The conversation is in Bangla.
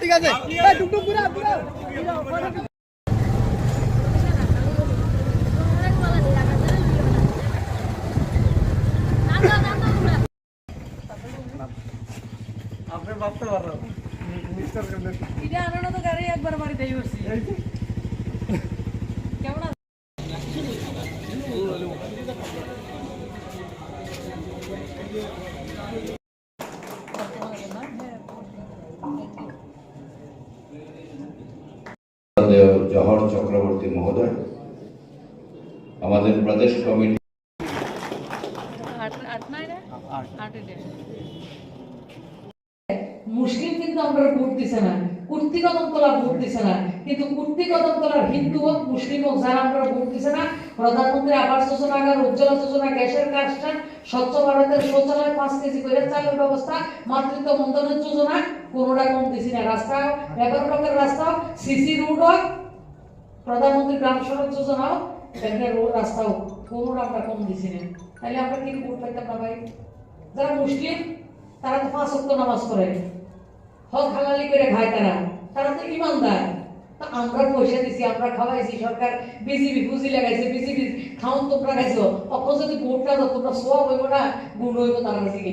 ঠিক আছে আপনার বাপটা ভালো মিস্টার কেমন এটা তো গাড়ি একবার বাড়িতে আইছি জহর চক্রবর্তী মহোদয় আমাদের প্রদেশ কমিটি মুসলিম কিন্তু আমরা ভোট দিছে না। কুর্তি কদম তোলা ভোট দিছে না। কিন্তু কুর্তি কদম তোলার হিন্দু হোক, মুসলিম হোক, যারা আমরা ভোট দিছে না, প্রধানমন্ত্রী আবাস যোজনা আগার উজ্জ্বলা যোজনা, গ্যাসের কাজটা স্বচ্ছ ভারতের শৌচালয় পাঁচ কেজি করে চালের ব্যবস্থা, মাতৃত্ব বন্ধনের যোজনা, কোনোটা কম দিছি না। রাস্তা এগারো ব্লকের রাস্তা সিসি রোড হোক প্রধানমন্ত্রী গ্রাম সড়ক যোজনা হোক রোড রাস্তা হোক কোনোটা আমরা কম দিছি না। তাহলে আমরা কি ভোট পাইতাম না ভাই? যারা মুসলিম, তারা তো পাঁচ নামাজ পড়ে। হক হালালি করে খায় তারা। তারা তো ইমানদার। আমরা পয়সা দিছি, আমরা খাওয়াইছি, সরকার বিজিবি পুঁজি লাগাইছে, বিজিবি খাওন তোমরা খাইছো। তখন যদি দাও তোমরা সোয়া হইব না, গুণ হইব, তারা জিগে